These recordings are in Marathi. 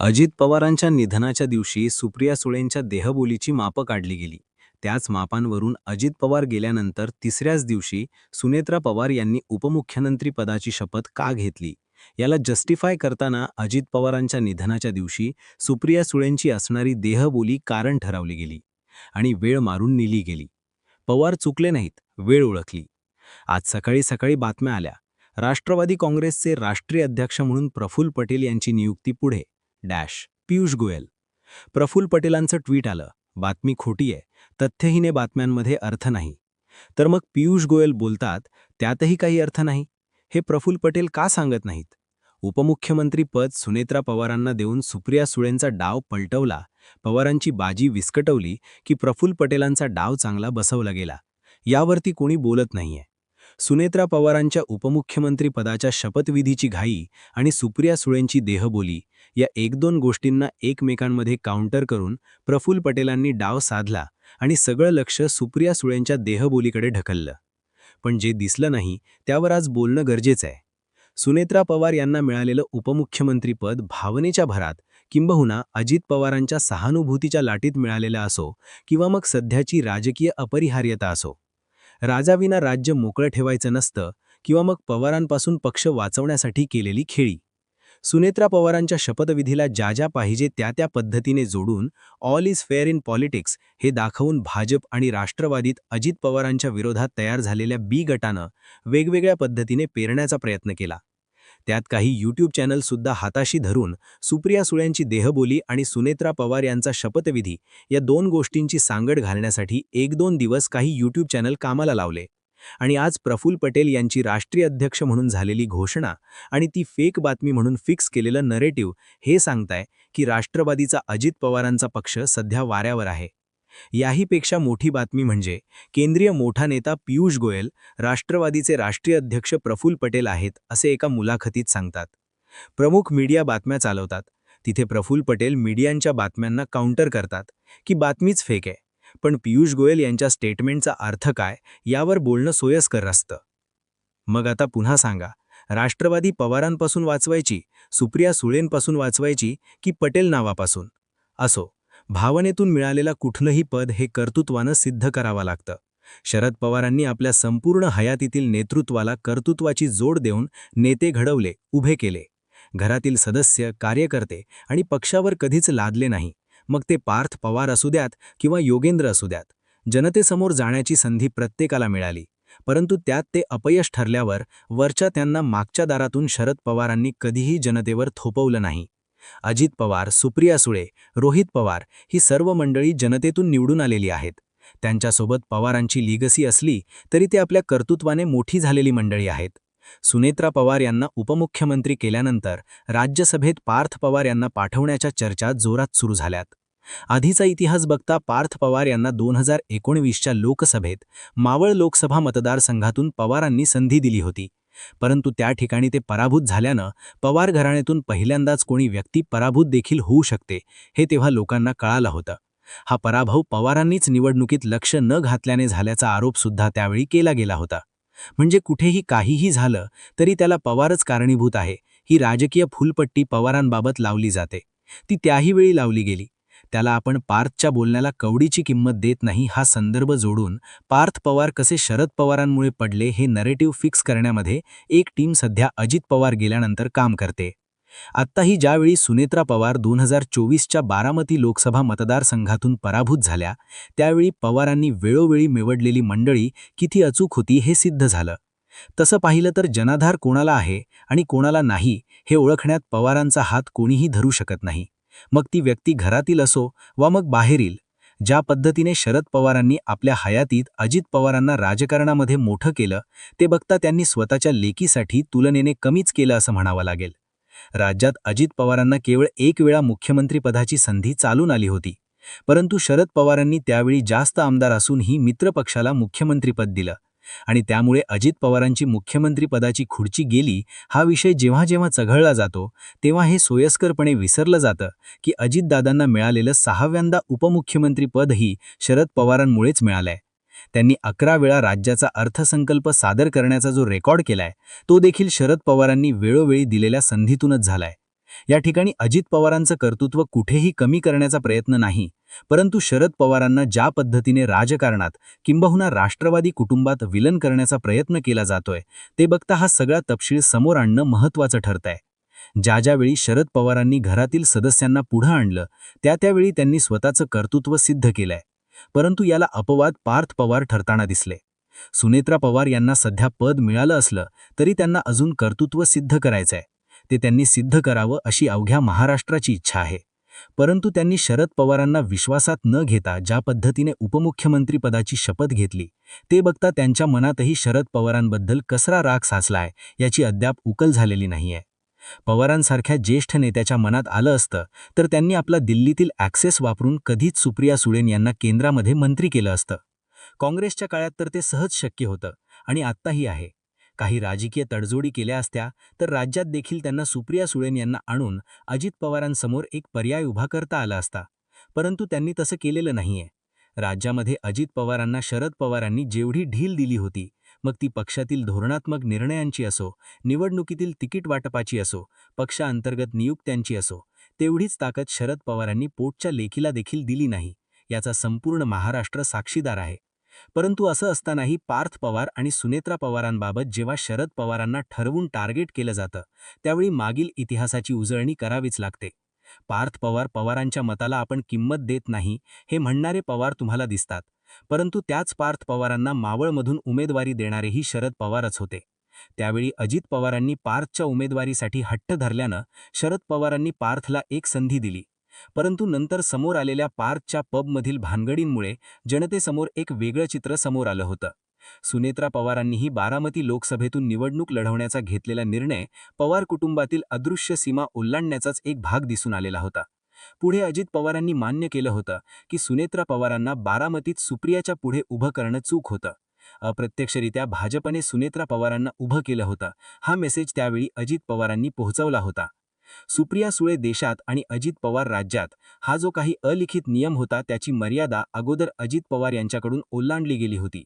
अजित पवारांच्या निधनाच्या दिवशी सुप्रिया सुळेंच्या देहबोलीची मापं काढली गेली. त्याच मापांवरून अजित पवार गेल्यानंतर तिसऱ्याच दिवशी सुनेत्रा पवार यांनी उपमुख्यमंत्री पदाची शपथ का घेतली? याला जस्टिफाय करताना अजित पवारांच्या निधनाच्या दिवशी सुप्रिया सुळेंची असणारी देहबोली कारण ठरवली गेली आणि वेळ मारून निली गेली. पवार चुकले नाहीत वेळ ओळखली आज सकाळी सकाळी बातम्या आल्या. राष्ट्रवादी काँग्रेसचे राष्ट्रीय अध्यक्ष म्हणून प्रफुल्ल पटेल यांची नियुक्ती पुढे. डॅश पियुष गोयल. प्रफुल पटेलांचं ट्विट आलं. बातमी खोटी आहे. तथ्यहीने बातम्यांमध्ये अर्थ नाही. तर मग पियुष गोयल बोलतात त्यातही काही अर्थ नाही. हे प्रफुल पटेल का सांगत नाहीत? उपमुख्यमंत्री पद सुनेत्रा पवारांना देऊन सुप्रिया सुळेंचा डाव पलटवला पवारांची बाजी विस्कटवली की प्रफुल पटेलांचा डाव चांगला बसवला गेला. यावरती कोणी बोलत नाहीये. सुनेत्रा पवारांच्या उपमुख्यमंत्री पदाच्या शपथविधीची घाई आणि सुप्रिया सुळेंची देहबोली या एक दोन गोष्टींना एकमेकांमध्ये काउंटर करून प्रफुल्ल पटेलांनी डाव साधला आणि सगळं लक्ष सुप्रिया सुळेंच्या देहबोलीकडे ढकललं. पण जे दिसलं नाही त्यावर आज बोलणं गरजेचं आहे सुनेत्रा पवार यांना मिळालेलं उपमुख्यमंत्रीपद भावनेच्या भरात किंबहुना अजित पवारांच्या सहानुभूतीच्या लाटीत मिळालेलं असो किंवा मग सध्याची राजकीय अपरिहार्यता असो. राजाविना राज्य मोकळं ठेवायचं नसतं किंवा मग पवारांपासून पक्ष वाचवण्यासाठी केलेली खेळी. सुनेत्रा पवारांच्या शपथविधीला ज्या ज्या पाहिजे त्या त्या पद्धतीने जोडून all is fair in politics हे दाखवून भाजप आणि राष्ट्रवादीत अजित पवारांच्या विरोधात तयार झालेल्या बी गटानं वेगवेगळ्या पद्धतीने पेरण्याचा प्रयत्न केला. त्यात काही यूट्यूब चॅनलसुद्धा हाताशी धरून सुप्रिया सुळ्यांची देहबोली आणि सुनेत्रा पवार यांचा शपथविधी या दोन गोष्टींची सांगड घालण्यासाठी एक दोन दिवस काही यूट्यूब चॅनल कामाला लावले. आणि आज प्रफुल पटेल यांची राष्ट्रीय अध्यक्ष म्हणून झालेली घोषणा आणि ती फेक बातमी म्हणून फिक्स केलेलं नरेटिव्ह हे सांगताय की राष्ट्रवादीचा अजित पवारांचा पक्ष सध्या वाऱ्यावर आहे. याहीपेक्षा मोठी बातमी म्हणजे केंद्रीय मोठा नेता पियुष गोयल राष्ट्रवादीचे राष्ट्रीय अध्यक्ष प्रफुल पटेल आहेत असे एका मुलाखतीत सांगतात. प्रमुख मीडिया बातम्या चालवतात. तिथे प्रफुल पटेल मीडियांच्या बातम्यांना काउंटर करतात की बातमीच फेक आहे. पण पियुष गोयल यांच्या स्टेटमेंटचा अर्थ काय यावर बोलणं सोयस्कर असतं. मग आता पुन्हा सांगा राष्ट्रवादी पवारांपासून वाचवायची सुप्रिया सुळेंपासून वाचवायची की पटेल नावापासून? असो भावनेतून मिळालेला कुठलंही पद हे कर्तृत्वानं सिद्ध करावं लागतं. शरद पवारांनी आपल्या संपूर्ण हयातीतील नेतृत्वाला कर्तृत्वाची जोड देऊन नेते घडवले उभे केले. घरातील सदस्य कार्यकर्ते आणि पक्षावर कधीच लादले नाही. मग ते पार्थ पवार असू द्यात किंवा योगेंद्र असू द्यात. जनतेसमोर जाण्याची संधी प्रत्येकाला मिळाली. परंतु त्यात ते अपयश ठरल्यावर वरच्या त्यांना मागच्या दारातून शरद पवारांनी कधीही जनतेवर थोपवलं नाही. अजित पवार सुप्रिया सुळे रोहित पवार ही सर्व मंडळी जनतेतून निवडून आलेली आहेत. त्यांच्यासोबत पवारांची लिगसी असली तरी ते आपल्या कर्तृत्वाने मोठी झालेली मंडळी आहेत. सुनेत्रा पवार यांना उपमुख्यमंत्री केल्यानंतर राज्यसभेत पार्थ पवार यांना पाठवण्याच्या चर्चा जोरात सुरू झाल्यात. आधीचा इतिहास बघता पार्थ पवार यांना दोन हजार एकोणवीसच्या लोकसभेत मावळ लोकसभा मतदारसंघातून पवारांनी संधी दिली होती. परंतु त्या ठिकाणी ते पराभूत झाल्यानं पवार घराण्यातून पहिल्यांदाच कोणी व्यक्ती पराभूत देखील होऊ शकते हे तेव्हा लोकांना कळालं होतं. हा पराभव पवारांनीच निवडणुकीत लक्ष न घातल्याने झाल्याचा आरोपसुद्धा त्यावेळी केला गेला होता. म्हणजे कुठेही काहीही झालं तरी त्याला पवारच कारणीभूत आहे ही राजकीय फुलपट्टी पवारांबाबत लावली जाते. ती त्याही वेळी लावली गेली. त्याला आपण पार्थच्या बोलण्याला कवडीची किंमत देत नाही हा संदर्भ जोडून पार्थ पवार कसे शरद पवारांमुळे पडले हे नरेटिव्ह फिक्स करण्यामध्ये एक टीम सध्या अजित पवार गेल्यानंतर काम करते. आत्ताही ज्यावेळी सुनेत्रा पवार दोन हजार चोवीसच्या बारामती लोकसभा मतदारसंघातून पराभूत झाल्या त्यावेळी पवारांनी वेळोवेळी निवडलेली मंडळी किती अचूक होती हे सिद्ध झालं. तसं पाहिलं तर जनाधार कोणाला आहे आणि कोणाला नाही हे ओळखण्यात पवारांचा हात कोणीही धरू शकत नाही. मग ती व्यक्ती घरातील असो वा मग बाहेरील ज्या पद्धतीने शरद पवारांनी आपल्या हयातीत अजित पवारांना राजकारणामध्ये मोठं केलं ते बघता त्यांनी स्वतःच्या लेकीसाठी तुलनेने कमीच केलं असं म्हणावं लागेल. राज्यात अजित पवारांना केवळ एक वेळा मुख्यमंत्रीपदाची संधी चालून आली होती. परंतु शरद पवारांनी त्यावेळी जास्त आमदार असूनही मित्रपक्षाला मुख्यमंत्रीपद दिलं. आणि त्यामुळे अजित पवारांची मुख्यमंत्रीपदाची खुर्ची गेली हा विषय जेव्हा जेव्हा चघळला जातो तेव्हा हे सोयस्करपणे विसरलं जातं की अजितदादांना मिळालेलं सहाव्यांदा उपमुख्यमंत्रीपदही शरद पवारांमुळेच मिळालंय. त्यांनी अकरा वेळा राज्याचा अर्थसंकल्प सादर करण्याचा जो रेकॉर्ड केलाय तो देखील शरद पवारांनी वेळोवेळी दिलेल्या संधीतूनच झालाय. या ठिकाणी अजित पवारांचं कर्तृत्व कुठेही कमी करण्याचा प्रयत्न नाही. परंतु शरद पवारांना ज्या पद्धतीने राजकारणात किंबहुना राष्ट्रवादी कुटुंबात विलन करण्याचा प्रयत्न केला जातोय ते बघता हा सगळा तपशील समोर आणणं महत्त्वाचं ठरतंय. ज्या ज्यावेळी शरद पवारांनी घरातील सदस्यांना पुढं आणलं त्या त्यावेळी त्यांनी स्वतःचं कर्तृत्व सिद्ध केलंय. परंतु याला अपवाद पार्थ पवार ठरताना दिसले. सुनेत्रा पवार यांना सध्या पद मिळालं असलं तरी त्यांना अजून कर्तृत्व सिद्ध करायचंय. ते त्यांनी सिद्ध करावं अशी अवघ्या महाराष्ट्राची इच्छा आहे. परंतु त्यांनी शरद पवारांना विश्वासात न घेता ज्या पद्धतीने उपमुख्यमंत्री पदाची शपथ घेतली ते बघता त्यांच्या मनातही शरद पवारांबद्दल कसरा राग साचलाय याची अद्याप उकल झालेली नाहीये. पवारांसारख्या ज्येष्ठ नेत्याच्या मनात आलं असतं तर त्यांनी आपला दिल्लीतील ॲक्सेस वापरून कधीच सुप्रिया सुळेन यांना केंद्रामध्ये मंत्री केलं असतं. काँग्रेसच्या काळात तर ते सहज शक्य होतं आणि आत्ताही आहे. काही राजकीय तडजोडी केल्या असत्या तर राज्यात देखील त्यांना सुप्रिया सुळेन यांना आणून अजित पवारांसमोर एक पर्याय उभा करता आला असता. परंतु त्यांनी तसं केलेलं नाहीये. राज्यामध्ये अजित पवारांना शरद पवारांनी जेवढी ढील दिली होती मग ती पक्षातील धोरणात्मक निर्णयांची असो निवडणुकीतील तिकीट वाटपाची असो पक्षांतर्गत नियुक्त्यांची असो तेवढीच ताकद शरद पवारांनी पोटच्या लेखीला देखील दिली नाही याचा संपूर्ण महाराष्ट्र साक्षीदार आहे. परंतु असं असतानाही पार्थ पवार आणि सुनेत्रा पवारांबाबत जेव्हा शरद पवारांना ठरवून टार्गेट केलं जातं त्यावेळी मागील इतिहासाची उजळणी करावीच लागते. पार्थ पवार पवारांच्या मताला आपण किंमत देत नाही हे म्हणणारे पवार तुम्हाला दिसतात. परंतु त्याच पार्थ पवारांना मावळमधून उमेदवारी देणारेही शरद पवारच होते. त्यावेळी अजित पवारांनी पार्थच्या उमेदवारीसाठी हट्ट धरल्यानं शरद पवारांनी पार्थला एक संधी दिली. परंतु नंतर समोर आलेल्या पार्कच्या पबमधील भानगडींमुळे जनतेसमोर एक वेगळं चित्र समोर आलं होतं. सुनेत्रा पवारांनीही बारामती लोकसभेतून निवडणूक लढवण्याचा घेतलेला निर्णय पवार कुटुंबातील अदृश्य सीमा ओलांडण्याचाच एक भाग दिसून आलेला होता. पुढे अजित पवारांनी मान्य केलं होतं की सुनेत्रा पवारांना बारामतीत सुप्रियाच्या पुढे उभं करणं चूक होतं. अप्रत्यक्षरित्या भाजपने सुनेत्रा पवारांना उभं केलं होतं. हा मेसेज त्यावेळी अजित पवारांनी पोहोचवला होता. सुप्रिया सुळे देशात आणि अजित पवार राज्यात. हा जो काही अलिखित नियम होता त्याची मर्यादा अगोदर अजित पवार यांच्याकडून ओलांडली गेली होती.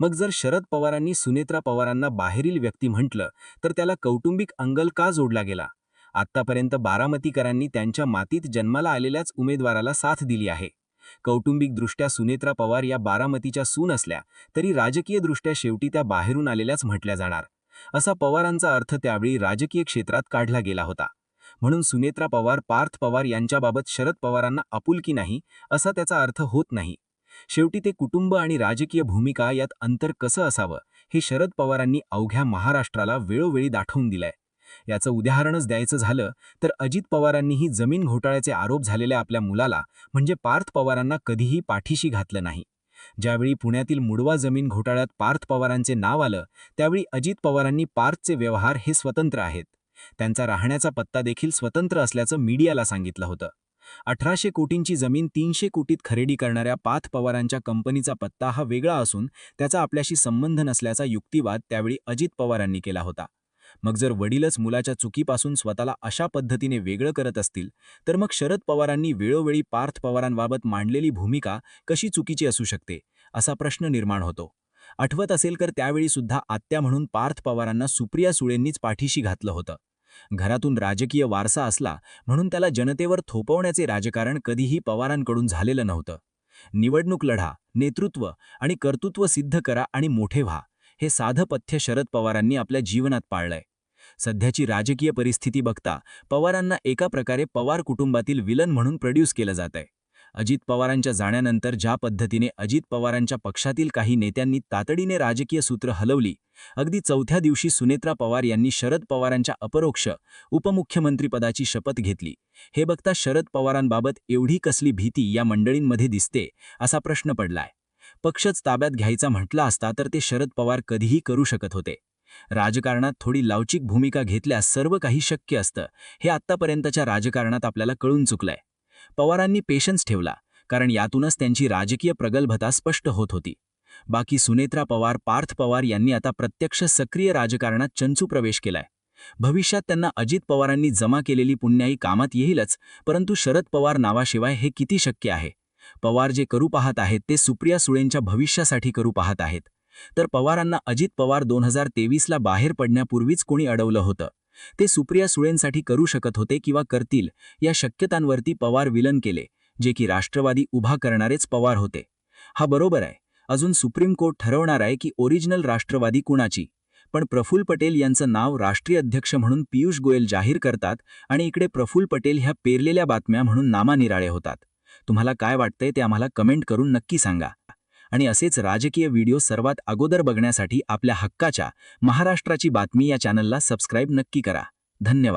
मग जर शरद पवारांनी सुनेत्रा पवारांना बाहेरील व्यक्ती म्हटलं तर त्याला कौटुंबिक अंगल का जोडला गेला? आत्तापर्यंत बारामतीकरांनी त्यांच्या मातीत जन्माला आलेल्याच उमेदवाराला साथ दिली आहे. कौटुंबिकदृष्ट्या सुनेत्रा पवार या बारामतीच्या सून असल्या तरी राजकीयदृष्ट्या शेवटी त्या बाहेरून आलेल्याच म्हटल्या जाणार. असा पवारांचा अर्थ त्यावेळी राजकीय क्षेत्रात काढला गेला होता. म्हणून सुनेत्रा पवार पार्थ पवार यांच्याबाबत शरद पवारांना आपुलकी नाही असा त्याचा अर्थ होत नाही. शेवटी ते कुटुंब आणि राजकीय भूमिका यात अंतर कसं असावं हे शरद पवारांनी अवघ्या महाराष्ट्राला वेळोवेळी दाखवून दिलंय. याचं उदाहरणच द्यायचं झालं तर अजित पवारांनीही जमीन घोटाळ्याचे आरोप झालेल्या आपल्या मुलाला म्हणजे पार्थ पवारांना कधीही पाठीशी घातलं नाही. ज्यावेळी पुण्यातील मुडवा जमीन घोटाळ्यात पार्थ पवारांचे नाव आलं त्यावेळी अजित पवारांनी पार्थचे व्यवहार हे स्वतंत्र आहेत. त्यांचा राहण्याचा पत्ता देखील स्वतंत्र असल्याचं मीडियाला सांगितलं होतं. अठराशे कोटींची जमीन तीनशे कोटीत खरेदी करणाऱ्या पाथ पवारांच्या कंपनीचा पत्ता हा वेगळा असून त्याचा आपल्याशी संबंध नसल्याचा युक्तिवाद त्यावेळी अजित पवारांनी केला होता. मग जर वडीलच मुलाच्या चुकीपासून स्वतःला अशा पद्धतीने वेगळं करत असतील तर मग शरद पवारांनी वेळोवेळी पार्थ पवारांबाबत मांडलेली भूमिका कशी चुकीची असू शकते असा प्रश्न निर्माण होतो. आठवत असेल तर त्यावेळी सुद्धा आत्या म्हणून पार्थ पवारांना सुप्रिया सुळेंनीच पाठीशी घातलं होतं. घरातून राजकीय वारसा असला म्हणून त्याला जनतेवर थोपवण्याचे राजकारण कधीही पवारांकडून झालेलं नव्हतं. निवडणूक लढा नेतृत्व आणि कर्तृत्व सिद्ध करा आणि मोठे व्हा हे साधं पथ्य शरद पवारांनी आपल्या जीवनात पाळलंय. सध्याची राजकीय परिस्थिती बघता पवारांना एका प्रकारे पवार कुटुंबातील विलन म्हणून प्रोड्यूस केलं जात आहे अजित पवारांच्या जाण्यानंतर ज्या पद्धतीने अजित पवारांच्या पक्षातील काही नेत्यांनी तातडीने राजकीय सूत्र हलवली अगदी चौथ्या दिवशी सुनेत्रा पवार यांनी शरद पवारांच्या अपरोक्ष उपमुख्यमंत्रीपदाची शपथ घेतली. हे बघता शरद पवारांबाबत एवढी कसली भीती या मंडळींमध्ये दिसते असा प्रश्न पडलाय. पक्षच ताब्यात घ्यायचा म्हटला असता तर ते शरद पवार कधीही करू शकत होते. राजकारणात थोडी लावचिक भूमिका घेतल्यास सर्व काही शक्य असतं हे आत्तापर्यंतच्या राजकारणात आपल्याला कळून चुकलंय. पवारांनी पेशन्स ठेवला कारण यातूनच त्यांची राजकीय प्रगल्भता स्पष्ट होत होती. बाकी सुनेत्रा पवार पार्थ पवार यांनी आता प्रत्यक्ष सक्रिय राजकारणात चंचू प्रवेश केलाय. भविष्यात त्यांना अजित पवारांनी जमा केलेली पुण्याई कामात येईलच परंतु शरद पवार नावाशिवाय हे किती शक्य आहे? पवार जे करू पाहत आहेत ते सुप्रिया सुळेंच्या भविष्यासाठी करू पाहत आहेत. तर पवारांना अजित पवार दोन हजार तेवीसला बाहेर पडण्यापूर्वीच कोणी अडवलं होतं? ते सुप्रिया सुळेंसाठी करू शकत होते किंवा करतील या शक्यतांवरती पवार विलन केले जे की राष्ट्रवादी उभा करणारेच पवार होते. हा बरोबर आहे अजून सुप्रीम कोर्ट ठरवणार आहे की ओरिजिनल राष्ट्रवादी कुणाची पण प्रफुल पटेल यांचं नाव राष्ट्रीय अध्यक्ष म्हणून पियुष गोयल जाहीर करतात आणि इकडे प्रफुल पटेल ह्या पेरलेल्या बातम्या म्हणून नामानिराळे होतात. तुम्हाला काय वाटतंय ते आम्हाला कमेंट करून नक्की सांगा. आणि असेच राजकीय व्हिडिओ सर्वात अगोदर बघण्यासाठी आपल्या हक्काच्या महाराष्ट्राची बातमी या चॅनलला सबस्क्राईब नक्की करा. धन्यवाद.